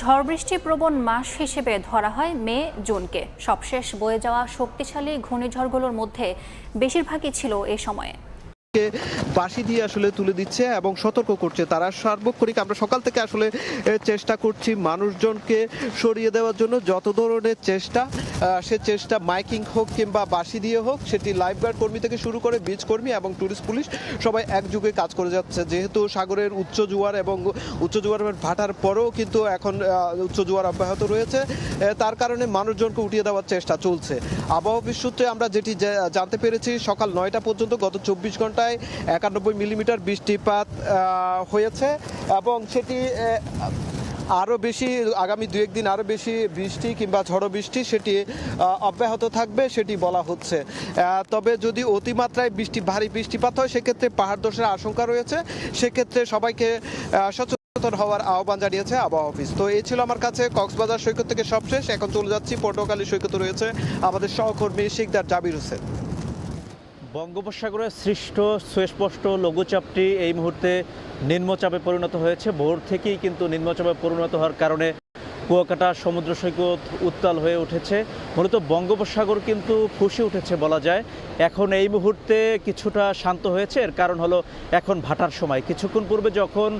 ঝড় বৃষ্টি প্রবণ মাস হিসেবে ধরা হয় মে, জুনকে। সবশেষ বয়ে যাওয়া শক্তিশালী ঘূর্ণিঝড়গুলোর মধ্যে বেশিরভাগই ছিল এ সময়ে। বাঁশি দিয়ে আসলে তুলে দিচ্ছে এবং সতর্ক করছে তারা। সার্বক্ষণিক আমরা সকাল থেকে আসলে চেষ্টা করছি মানুষজনকে সরিয়ে দেওয়ার জন্য। যত ধরনের চেষ্টা সে চেষ্টা মাইকিং হোক কিংবা বাঁশি দিয়ে হোক, সেটি লাইফ লাইফগার্ড কর্মী থেকে শুরু করে বিচ কর্মী এবং টুরিস্ট পুলিশ সবাই একযুগে কাজ করে যাচ্ছে। যেহেতু সাগরের উচ্চ জোয়ার এবং উচ্চ জোয়ার ভাটার পরেও কিন্তু এখন উচ্চ জোয়ার অব্যাহত রয়েছে। তার কারণে মানুষজনকে উঠিয়ে দেওয়ার চেষ্টা চলছে। আবহাওয়া সূত্রে আমরা যেটি জানতে পেরেছি, সকাল নয়টা পর্যন্ত গত চব্বিশ ঘন্টায় একানব্বই মিলিমিটার বৃষ্টিপাত হয়েছে এবং সেটি আরও বেশি, আগামী দু একদিন আরও বেশি বৃষ্টি কিংবা ঝড়ো বৃষ্টি সেটি অব্যাহত থাকবে সেটি বলা হচ্ছে। তবে যদি অতিমাত্রায় বৃষ্টি, ভারী বৃষ্টিপাত হয়, সেক্ষেত্রে পাহাড় ধসের আশঙ্কা রয়েছে। সেক্ষেত্রে সবাইকে সচেতন হওয়ার আহ্বান জানিয়েছে আবহাওয়া অফিস। তো এই ছিল আমার কাছে কক্সবাজার সৈকত থেকে সবশেষ। এখন চলে যাচ্ছি পটুয়াখালী সৈকতে রয়েছে আমাদের সহকর্মী শিকদার জাবির হোসেন। বঙ্গোপসাগরের সৃষ্ট সুস্পষ্ট লঘুচাপটি এই মুহূর্তে নিম্নচাপে পরিণত হয়েছে। ভোর থেকেই কিন্তু নিম্নচাপে পরিণত হওয়ার কারণে কুয়াকাটা, সমুদ্র সৈকত উত্তাল হয়ে উঠেছে। মূলত বঙ্গোপসাগর কিন্তু ফুসে উঠেছে বলা যায়। এখন এই মুহূর্তে কিছুটা শান্ত হয়েছে। এর কারণ হলো এখন ভাটার সময়। কিছুক্ষণ পূর্বে যখন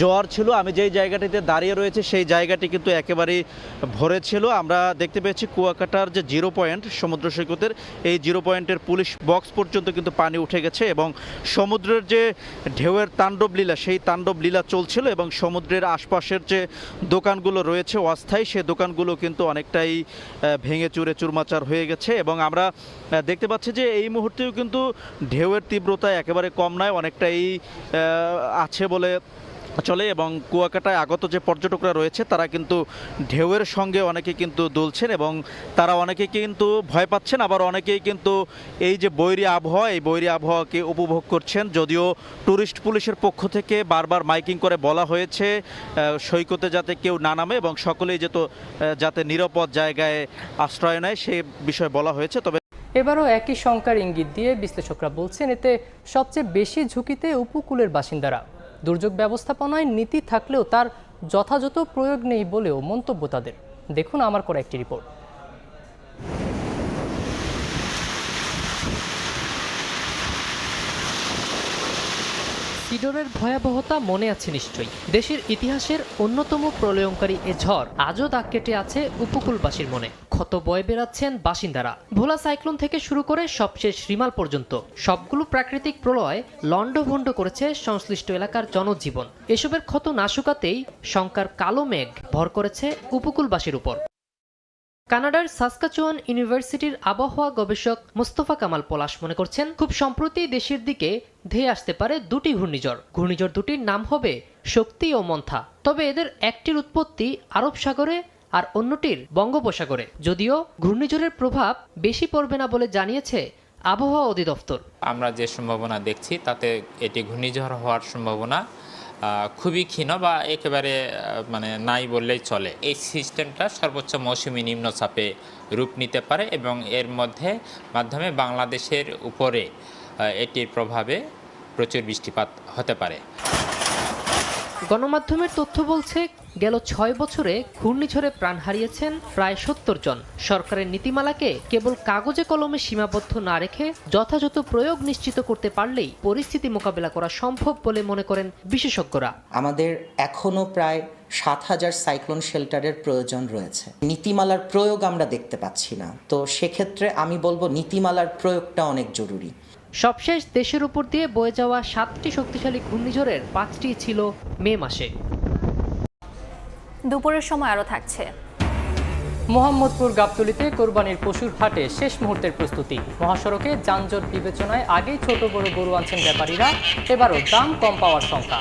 জোয়ার ছিল, আমি যেই জায়গাটিতে দাঁড়িয়ে রয়েছে, সেই জায়গাটি কিন্তু একেবারেই ভরে ছিল। আমরা দেখতে পেয়েছি কুয়াকাটার যে জিরো পয়েন্ট, সমুদ্র সৈকতের এই জিরো পয়েন্টের পুলিশ বক্স পর্যন্ত কিন্তু পানি উঠে গেছে এবং সমুদ্রের যে ঢেউয়ের তাণ্ডব লীলা, সেই তাণ্ডব লীলা চলছিল এবং সমুদ্রের আশপাশের যে দোকানগুলো রয়েছে অস্থায়ী, সে দোকানগুলো কিন্তু অনেকটাই ভেঙে চুরে চুরমাচার হয়ে গেছে এবং আমরা দেখতে পাচ্ছি যে এই মুহূর্তেও কিন্তু ঢেউয়ের তীব্রতা একেবারে কম নয়, অনেকটাই আছে বলে চলে এবং কুয়াকাটায় আগত যে পর্যটকরা রয়েছে, তারা কিন্তু ঢেউয়ের সঙ্গে অনেকে কিন্তু দুলছেন এবং তারা অনেকে কিন্তু ভয় পাচ্ছেন। আবার অনেকেই কিন্তু এই যে বৈরী আবহাওয়া, এই বৈরী আবহাওয়াকে উপভোগ করছেন। যদিও ট্যুরিস্ট পুলিশের পক্ষ থেকে বারবার মাইকিং করে বলা হয়েছে সৈকতে যাতে কেউ না নামে এবং সকলেই যেত যাতে নিরাপদ জায়গায় আশ্রয় নেয়, সে বিষয়ে বলা হয়েছে। তবে এবারও একই সংখ্যার ইঙ্গিত দিয়ে বিশ্লেষকরা বলছেন, এতে সবচেয়ে বেশি ঝুঁকিতে উপকূলের বাসিন্দারা। দুর্যোগ ব্যবস্থাপনায় নীতি থাকলেও তার যথাযথ প্রয়োগ নেই বলেও মন্তব্য তাদের। দেখুন আমার করা একটি রিপোর্ট। সিডরের ভয়াবহতা মনে আছে নিশ্চয়ই। দেশের ইতিহাসের অন্যতম প্রলয়ঙ্কারী এ ঝড় আজও দাগ কেটে আছে উপকূলবাসীর মনে। ক্ষত বয়ে বেড়াচ্ছেন বাসিন্দারা। ভোলা সাইক্লোন থেকে শুরু করে সবশেষ রিমাল পর্যন্ত। সবগুলো প্রাকৃতিক প্রলয় লণ্ডভণ্ড করেছে সংশ্লিষ্ট এলাকার জনজীবন। এসবের ক্ষত না শুকাতেই শঙ্কার কালো মেঘ ভর করেছে উপকূলবাসীর উপর। কানাডার সাসকাচুয়ান ইউনিভার্সিটির আবহাওয়া গবেষক মোস্তফা কামাল পলাশ মনে করছেন, খুব সম্প্রতি দেশের দিকে ধেয়ে আসতে পারে দুটি ঘূর্ণিঝড়। ঘূর্ণিঝড় দুটির নাম হবে শক্তি ও মন্থা। তবে এদের একটির উৎপত্তি আরব সাগরে আর অন্যটির বঙ্গোপসাগরে। যদিও ঘূর্ণিঝড়ের প্রভাব বেশি পড়বে না বলে জানিয়েছে আবহাওয়া অধিদপ্তর। আমরা যে সম্ভাবনা দেখছি, তাতে এটি ঘূর্ণিঝড় হওয়ার সম্ভাবনা খুবই ক্ষীণ বা একেবারে মানে নাই বললেই চলে। এই সিস্টেমটা সর্বোচ্চ মৌসুমি নিম্নচাপে রূপ নিতে পারে এবং এর মধ্যে মাধ্যমে বাংলাদেশের উপরে এটির প্রভাবে প্রচুর বৃষ্টিপাত হতে পারে। গণমাধ্যমের তথ্য বলছে, গেল ছয় বছরে ঘূর্ণিঝড়ে প্রাণ হারিয়েছেন প্রায় সত্তর জন। সরকারের নীতিমালাকে কেবল কাগজে কলমে সীমাবদ্ধ না রেখে যথাযথ প্রয়োগ নিশ্চিত করতে পারলেই পরিস্থিতি মোকাবেলা করা সম্ভব বলে মনে করেন বিশেষজ্ঞরা। আমাদের এখনও প্রায় সাত হাজার সাইক্লোন শেল্টারের প্রয়োজন রয়েছে। নীতিমালার প্রয়োগ আমরা দেখতে পাচ্ছি না। তো সেক্ষেত্রে আমি বলব, নীতিমালার প্রয়োগটা অনেক জরুরি। সবশেষ দেশের উপর দিয়ে বয়ে যাওয়া সাতটি শক্তিশালী ঘূর্ণিঝড়ের পাঁচটি ছিল মে মাসে। দুপুরের সময় আরও থাকছে। মোহাম্মদপুর গাবতলিতে কোরবানির পশুর হাটে শেষ মুহূর্তের প্রস্তুতি। মহাসড়কে যানজট বিবেচনায় আগেই ছোট বড় গরু আনছেন ব্যাপারীরা এবারও দাম কম পাওয়ার শঙ্কা।